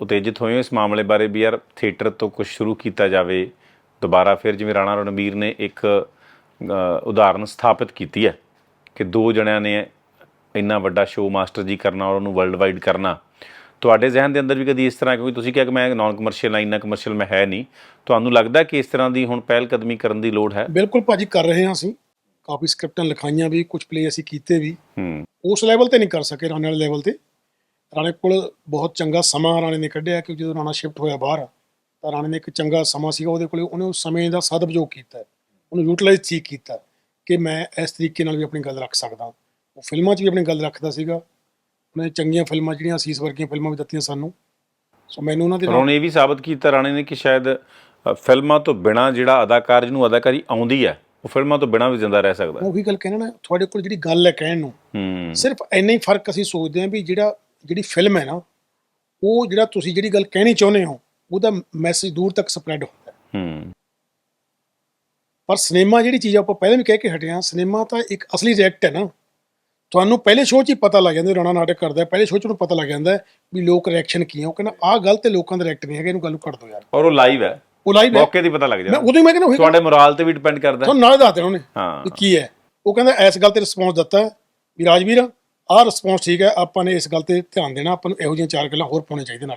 ਉਤੇਜਿਤ ਹੋਏ ਹੋ ਇਸ ਮਾਮਲੇ ਬਾਰੇ ਵੀ ਯਾਰ ਥੀਏਟਰ ਤੋਂ ਕੁਝ ਸ਼ੁਰੂ ਕੀਤਾ ਜਾਵੇ ਦੁਬਾਰਾ ਫਿਰ ਜਿਵੇਂ ਰਾਣਾ ਰਣਬੀਰ ਨੇ ਇੱਕ ਉਦਾਹਰਨ ਸਥਾਪਿਤ ਕੀਤੀ ਹੈ ਕਿ ਦੋ ਜਣਿਆਂ ਨੇ ਇੰਨਾ ਵੱਡਾ ਸ਼ੋਅ ਮਾਸਟਰ ਜੀ ਕਰਨਾ ਔਰ ਉਹਨੂੰ ਵਰਲਡ ਵਾਈਡ ਕਰਨਾ। ਤੁਹਾਡੇ ਜ਼ਿਹਨ ਦੇ ਅੰਦਰ ਵੀ ਕਦੀ ਇਸ ਤਰ੍ਹਾਂ ਕਿਉਂਕਿ ਤੁਸੀਂ ਕਿਹਾ ਕਿ ਮੈਂ ਨਾਨ ਕਮਰਸ਼ੀਅਲ ਲਾਈਨ ਨਾ ਕਮਰਸ਼ੀਅਲ ਮੈਂ ਹੈ ਨਹੀਂ। ਤੁਹਾਨੂੰ ਲੱਗਦਾ ਕਿ ਇਸ ਤਰ੍ਹਾਂ ਦੀ ਹੁਣ ਪਹਿਲ ਕਦਮੀ ਕਰਨ ਦੀ ਲੋੜ ਹੈ? ਬਿਲਕੁਲ ਭਾਜੀ ਕਰ ਰਹੇ ਹਾਂ ਅਸੀਂ। ਕਾਫੀ ਸਕ੍ਰਿਪਟਾਂ ਲਿਖਾਈਆਂ ਵੀ ਕੁਝ ਪਲੇ ਅਸੀਂ ਕੀਤੇ ਵੀ। ਹੂੰ। ਉਸ ਲੈਵਲ ਤੇ ਨਹੀਂ ਕਰ ਸਕੇ ਰਾਣੇ ਵਾਲੇ ਲੈਵਲ ਤੇ। ਰਾਣੇ ਕੋਲ ਬਹੁਤ ਚੰਗਾ ਸਮਾਂ ਰਾਣੇ ਨੇ ਕੱਢਿਆ ਕਿ ਜਦੋਂ ਰਾਣਾ ਸ਼ਿਫਟ ਹੋਇਆ ਬਾਹਰ ਤਾਂ ਰਾਣੇ ਨੇ ਇੱਕ ਚੰਗਾ ਸਮਾਂ ਸੀਗਾ ਉਹਦੇ ਕੋਲੇ ਉਹਨੇ ਉਸ ਸਮੇਂ ਦਾ ਸਦਉਪਯੋਗ ਕੀਤਾ। ਉਹਨੂੰ ਯੂਟਿਲਾਈਜ਼ ਠੀਕ ਕੀਤਾ ਕਿ ਮੈਂ ਇਸ ਤਰੀਕੇ ਨਾਲ ਵੀ ਆਪਣੀ ਗੱਲ ਰੱਖ ਸਕਦਾ। ਉਹ ਫਿਲਮਾਂ 'ਚ ਵੀ ਆਪਣੀ ਗੱਲ ਰੱਖਦਾ ਸੀਗਾ। ਉਹਨੇ ਚੰਗੀਆਂ ਫਿਲਮਾਂ ਜਿਹੜੀਆਂ ਅਸੀਸ ਵਰਗੀਆਂ ਫਿਲਮਾਂ ਵੀ ਦਿੱਤੀਆਂ ਸਾਨੂੰ। ਸੋ ਮੈਨੂੰ ਉਹਨਾਂ ਦੇ ਪਰ ਉਹਨੇ ਇਹ ਵੀ ਸਾਬਤ ਕੀਤਾ ਰਾਣੇ ਨੇ ਕਿ ਸ਼ਾਇਦ ਫਿਲਮਾਂ ਤੋਂ ਬਿਨਾ ਜਿਹੜਾ ਅਦਾਕਾਰ ਜਿਹਨੂੰ ਅਦਾਕਾਰੀ ਆਉਂਦੀ ਹੈ ਉਹ ਫਿਲਮਾਂ ਤੋਂ ਬਿਨਾ ਵੀ ਜ਼ਿੰਦਾ ਰਹਿ ਸਕਦਾ। ਉਹੀ ਗੱਲ ਕਹਿਣਾ ਨਾ ਤੁਹਾਡੇ ਕੋਲ ਜਿਹੜੀ ਗੱਲ ਹੈ ਕਹਿਣ ਨੂੰ ਸਿਰਫ ਇੰਨਾ ਹੀ ਫ਼ਰਕ ਅਸੀਂ ਸੋਚਦੇ ਹਾਂ ਵੀ ਜਿਹੜਾ ਜਿਹੜੀ ਫਿਲਮ ਹੈ ਨਾ ਉਹ ਜਿਹੜਾ ਤੁਸੀਂ ਜਿਹੜੀ ਗੱਲ ਕਹਿਣੀ ਚਾਹੁੰਦੇ ਹੋ ਉਹਦਾ ਮੈਸੇਜ ਦੂਰ ਤੱਕ ਸਪਰੈਡ ਹੁੰਦਾ ਹੈ। ਹੂੰ। ਪਰ ਸਿਨੇਮਾ ਜਿਹੜੀ ਚੀਜ਼ ਆਪਾਂ ਪਹਿਲਾਂ ਵੀ ਕਹਿ ਕੇ ਹਟੇ ਹਾਂ ਸਿਨੇਮਾ ਤਾਂ ਇੱਕ ਅਸਲੀ ਰਿਐਕਟ ਹੈ ਨਾ। ਤੁਹਾਨੂੰ ਪਹਿਲੇ ਸ਼ੋਅ 'ਚ ਹੀ ਪਤਾ ਲੱਗ ਜਾਂਦਾ ਰਾਣਾ ਨਾਟਕ ਕਰਦਾ ਹੈ ਪਹਿਲੇ ਸ਼ੋਅ 'ਚ ਨੂੰ ਪਤਾ ਲੱਗ ਜਾਂਦਾ ਹੈ ਵੀ ਲੋਕ ਰਿਐਕਸ਼ਨ ਕੀ ਆ। ਉਹ ਕਹਿੰਦਾ ਆਹ ਗੱਲ ਤੇ ਲੋਕਾਂ ਦਾ ਰਿਐਕਟ ਨਹੀਂ ਹੈਗਾ ਇਹਨੂੰ ਗੱਲ ਨੂੰ ਕੱਢ ਦਿਓ ਯਾਰ। ਔਰ ਉਹ ਲਾਈਵ ਹੈ। ਉਹ ਲਾਈਵ ਹੈ। ਮੌਕੇ ਦੀ ਪਤਾ ਲੱਗ ਮੈਂ ਜਾਂਦਾ। ਉਦੋਂ ਹੀ ਮੈਂ ਕਹਿੰਦਾ ਤੁਹਾਡੇ ਮੋਰਲ ਤੇ ਵੀ ਡਿਪੈਂਡ ਕਰਦਾ। ਹੈ। ਤੁਹਾਨੂੰ ਨਾਲੇ ਦੱਸ ਦੇਣਾ ਉਹਨੇ ਹਾਂ। ਕੀ ਹੈ। ਉਹ ਕਹਿੰਦਾ ਇਸ ਗੱਲ ਤੇ ਰਿਸਪੌਂਸ ਦਿੱਤਾ ਹੈ ਵੀ ਰਾਜਵੀਰ ਆਹ ਰਿਸਪੌਂਸ ਠੀਕ ਹੈ, ਆਪਾਂ ਨੇ ਇਸ ਗੱਲ ਤੇ ਧਿਆਨ ਦੇਣਾ, ਆਪਾਂ ਨੂੰ ਇਹੋ ਜਿਹੀਆਂ ਚਾਰ ਗੱਲਾਂ ਹੋਰ ਪਾਉਣੀਆਂ ਚਾਹੀਦੀਆਂ ਨਾਲ